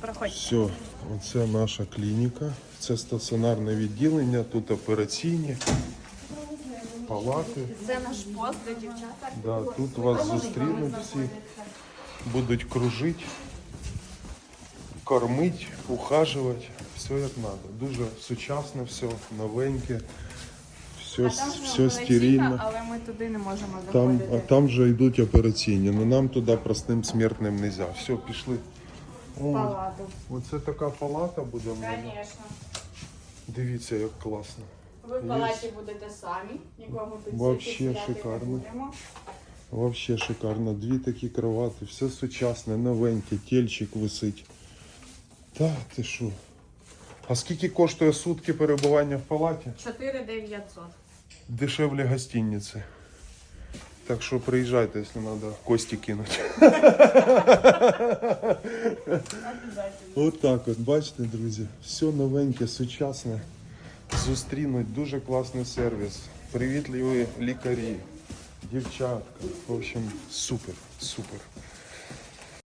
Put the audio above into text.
Проходь. Все, оце наша клініка. Це стаціонарне відділення, тут операційні, палати. Це наш пост для дівчата. Да, тут вас зустрінуть всі, будуть кружити, кормити, ухажувати. Все як треба. Дуже сучасне все, новеньке, все, А там все стерильно. але ми туди не можемо Там, заходити. а там вже йдуть операційні, але нам туди простим смертним не можна. Все, пішли. Палату. оце така палата буде в мене. Звісно. Дивіться, як класно. Ви в палаті будете самі, нікого тут Вообще шикарно. не будемо. Вообще шикарно. Дві такі кровати, все сучасне, новеньке, тельчик висить. Та ти що? А скільки коштує сутки перебування в палаті? 4900. Дешевле гостиниці. Так що приїжджайте, якщо треба кості кинути. От так от, бачите, друзі, все новеньке, сучасне. Зустрінуть дуже класний сервіс. Привітливі лікарі, дівчатка. В общем, супер, супер.